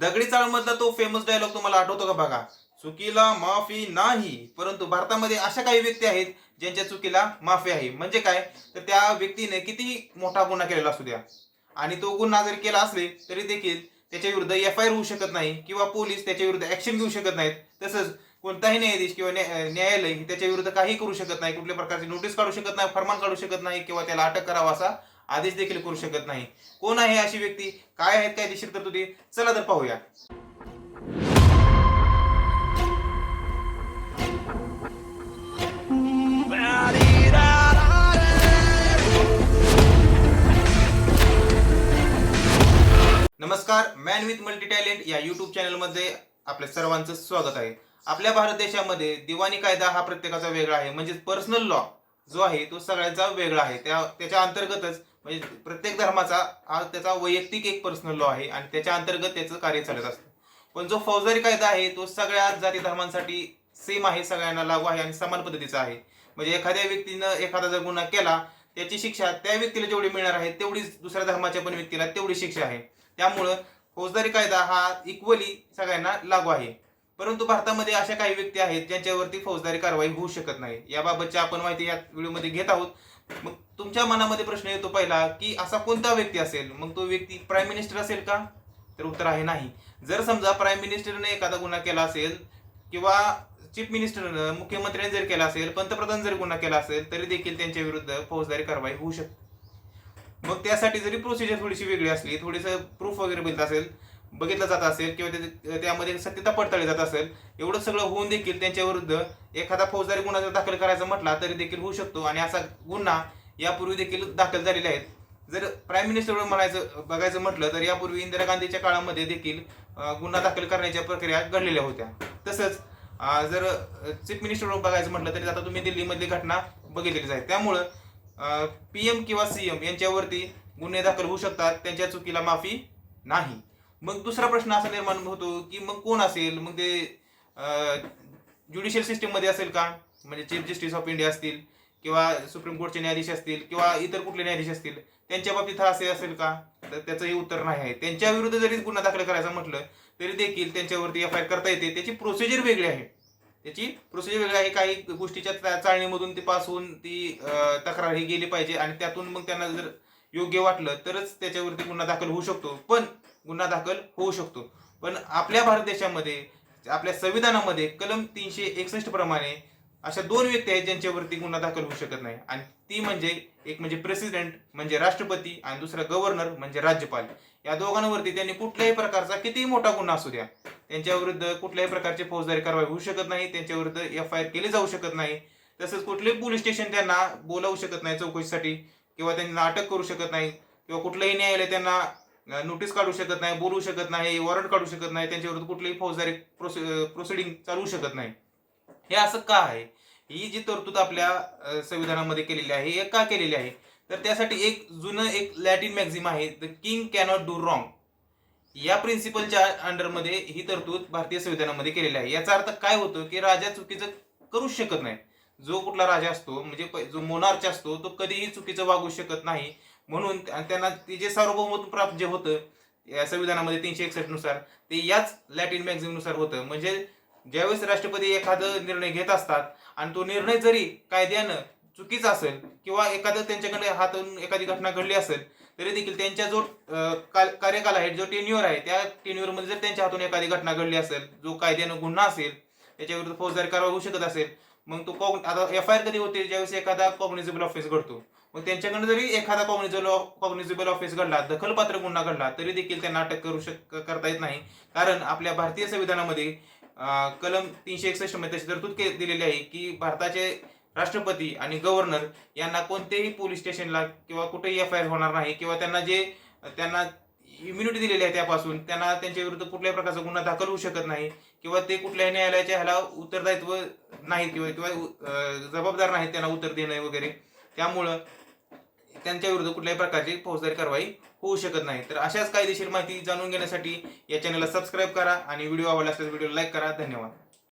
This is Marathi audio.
दगडी चाळमधला तो फेमस डायलॉग तुम्हाला आठवतो का बघा? चुकीला माफी नाही परंतु भारतामध्ये अशा काही व्यक्ती आहेत ज्यांच्या चुकीला माफी आहे. म्हणजे काय? तर त्या व्यक्तीने किती मोठा गुन्हा केलेला असू द्या. आणि तो गुन्हा जर केला असले तरी देखील त्याच्या विरुद्ध एफ आय आर होऊ शकत नाही किंवा पोलीस त्याच्या विरुद्ध ऍक्शन घेऊ शकत नाहीत. तसंच कोणताही न्यायाधीश किंवा न्यायालय त्याच्या विरुद्ध काही करू शकत नाही. कुठल्या प्रकारची नोटीस काढू शकत नाही फरमान काढू शकत नाही किंवा त्याला अटक करावा असा आदेश देखील करू शकत नाही. कोण आहे अशी व्यक्ती? काय आहेत कायदेशीर तरतुदी? चला तर पाहूया. नमस्कार मॅन विथ मल्टी टॅलेंट या युट्यूब चॅनलमध्ये आपल्या सर्वांचं स्वागत आहे. आपल्या भारत देशामध्ये दिवाणी कायदा हा प्रत्येकाचा वेगळा आहे. म्हणजेच पर्सनल लॉ जो आहे तो सगळ्यांचा वेगळा आहे. त्या त्याच्या अंतर्गतच म्हणजे प्रत्येक धर्माचा हा त्याचा वैयक्तिक एक पर्सनल लॉ आहे आणि त्याच्या अंतर्गत त्याचं कार्य चालत असतं. पण जो फौजदारी कायदा आहे तो सगळ्या जाती धर्मांसाठी सेम आहे सगळ्यांना लागू आहे आणि समान पद्धतीचा आहे. म्हणजे एखाद्या व्यक्तीनं एखादा जर गुन्हा केला त्याची शिक्षा त्या व्यक्तीला जेवढी मिळणार आहे तेवढीच दुसऱ्या धर्माच्या पण व्यक्तीला तेवढी शिक्षा आहे. त्यामुळं फौजदारी कायदा हा इक्वली सगळ्यांना लागू आहे. परंतु भारतामध्ये अशा काही व्यक्ती आहेत ज्यांच्यावरती फौजदारी कारवाई होऊ शकत नाही. याबाबतची आपण माहिती या व्हिडिओमध्ये घेत आहोत. मग तुमच्या मनामध्ये प्रश्न येतो पहिला की असा कोणता व्यक्ती असेल? मग तो व्यक्ती प्राईम मिनिस्टर असेल का? तर उत्तर आहे नाही. जर समजा प्राईम मिनिस्टरने एखादा गुन्हा केला असेल किंवा चीफ मिनिस्टरनं मुख्यमंत्र्यांनी जर केला असेल पंतप्रधान जर गुन्हा केला असेल तरी देखील त्यांच्या विरुद्ध फौजदारी कारवाई होऊ शकते. मग त्यासाठी जरी प्रोसिजर थोडीशी वेगळी असली थोडीसं प्रूफ वगैरे मिळत असेल बघितलं जात असेल किंवा ते- त्यामध्ये सत्यता पडताळली जात असेल एवढं सगळं होऊन देखील त्यांच्याविरुद्ध एखादा फौजदारी गुन्हा जर दाखल करायचा म्हटला तरी देखील होऊ शकतो. आणि असा गुन्हा यापूर्वी देखील दाखल झालेला आहेत. जर प्राईम मिनिस्टरवर म्हणायचं बघायचं म्हटलं तर यापूर्वी इंदिरा गांधीच्या काळामध्ये देखील गुन्हा दाखल करण्याच्या प्रक्रिया घडलेल्या होत्या. तसंच जर चीफ मिनिस्टरवर बघायचं म्हटलं तरी आता तुम्ही दिल्लीमधली घटना बघितलेलीच आहे. त्यामुळं पी एम किंवा सीएम यांच्यावरती गुन्हे दाखल होऊ शकतात त्यांच्या चुकीला माफी नाही. मग दुसरा प्रश्न असा निर्माण होतो की मग कोण असेल? मग ते ज्युडिशियल सिस्टीममध्ये असेल का? म्हणजे चीफ जस्टिस ऑफ इंडिया असतील किंवा सुप्रीम कोर्टचे न्यायाधीश असतील किंवा इतर कुठले न्यायाधीश असतील त्यांच्या बाबतीत हा असे असेल का? तर त्याचंही उत्तर नाही आहे. त्यांच्या विरुद्ध जरी गुन्हा दाखल करायचा म्हटलं तरी देखील त्यांच्यावरती एफ आय आर करता येते. त्याची प्रोसिजर वेगळी आहे. त्याची प्रोसिजर वेगळी आहे. काही गोष्टीच्या चा- चाळणीमधून ती पास होऊन ती तक्रार ही गेली पाहिजे आणि त्यातून मग त्यांना जर योग्य वाटलं तरच त्याच्यावरती गुन्हा दाखल होऊ शकतो. पण गुन्हा दाखल होऊ शकतो. पण आपल्या भारत देशामध्ये आपल्या संविधानामध्ये कलम तीनशे एकसष्ट प्रमाणे अशा दोन व्यक्ती आहेत ज्यांच्यावरती गुन्हा दाखल होऊ शकत नाही. आणि ती म्हणजे एक म्हणजे प्रेसिडेंट म्हणजे राष्ट्रपती आणि दुसरा गव्हर्नर म्हणजे राज्यपाल. या दोघांवरती त्यांनी कुठल्याही प्रकारचा कितीही मोठा गुन्हा असू द्या त्यांच्याविरुद्ध कुठल्याही प्रकारची फौजदारी कारवाई होऊ शकत नाही त्यांच्याविरुद्ध एफ आय आर केली जाऊ शकत नाही. तसंच कुठलेही पोलीस स्टेशन त्यांना बोलावू शकत नाही चौकशीसाठी किंवा त्यांना अटक करू शकत नाही किंवा कुठलंही न्यायालय त्यांना नोटीस काढू शकत नाही बोलू शकत नाही वॉरंट काढू शकत नाही त्यांच्याविरुद्ध कुठलीही फौजदारी प्रोसिडिंग चालवू शकत नाही. हे असं का आहे? ही जी तरतूद आपल्या संविधानामध्ये केलेली आहे हे का केलेली आहे? तर त्यासाठी एक जुनं एक लॅटिन मॅक्झिम आहे the king cannot do wrong या प्रिन्सिपलच्या अंडरमध्ये ही तरतूद भारतीय संविधानामध्ये केलेली आहे. याचा अर्थ काय होतं? की राजा चुकीचं करूच शकत नाही. जो कुठला राजा असतो म्हणजे प- जो मोनार्च असतो तो कधीही चुकीचं वागू शकत नाही. म्हणून त्यांना ते जे सार्वभौमत्व प्राप्त जे होतं या संविधानामध्ये तीनशे एकसष्टनुसार ते याच लॅटिन मॅक्झिमनुसार होतं. म्हणजे ज्यावेळेस राष्ट्रपती एखादा निर्णय घेत असतात आणि तो निर्णय जरी कायद्यानं चुकीचा असेल किंवा एखादं त्यांच्याकडे हातून एखादी घटना घडली असेल तरी देखील त्यांच्या जो कार्यकाल आहे जो टेन्युअर आहे त्या टेन्युअरमध्ये जर त्यांच्या हातून एखादी घटना घडली असेल जो कायद्यानं गुन्हा असेल त्याच्याविरुद्ध फौजदारी कारवाई होऊ शकत असेल मग तो कॉग आता एफ आय आर कधी होते? ज्यावेळेस एखादा कॉग्निझेबल ऑफिस घडतो. मग त्यांच्याकडनं जरी एखादा कॉग्निझेबल कॉग्निझेबल ऑफिस घडला दखलपात्र गुन्हा घडला तरी देखील त्यांना अटक करू शक करता येत नाही. कारण आपल्या भारतीय संविधानामध्ये कलम तीनशे एकसष्टमध्ये तशी तरतूद के- दिलेली आहे की भारताचे राष्ट्रपती आणि गव्हर्नर यांना कोणत्याही पोलीस स्टेशनला किंवा कुठेही एफ आय आर होणार नाही किंवा त्यांना जे त्यांना इम्युनिटी दिलेली आहे त्यापासून. त्यांना त्यांच्या विरुद्ध कुठल्याही प्रकारचा गुन्हा दाखल होऊ शकत नाही किंवा ते कुठल्याही न्यायालयाच्या ह्याला उत्तरदायित्व नाही किंवा किंवा जबाबदार नाहीत त्यांना उत्तर देणे वगैरे. त्यामुळं त्यांच्या विरुद्ध कुठल्याही प्रकारची फौजदारी कारवाई होऊ शकत नाही. तर अशाच कायदेशीर माहिती जाणून घेण्यासाठी या चॅनलला सबस्क्राईब करा आणि व्हिडिओ आवडला असल्यास व्हिडिओ लाईक करा. धन्यवाद.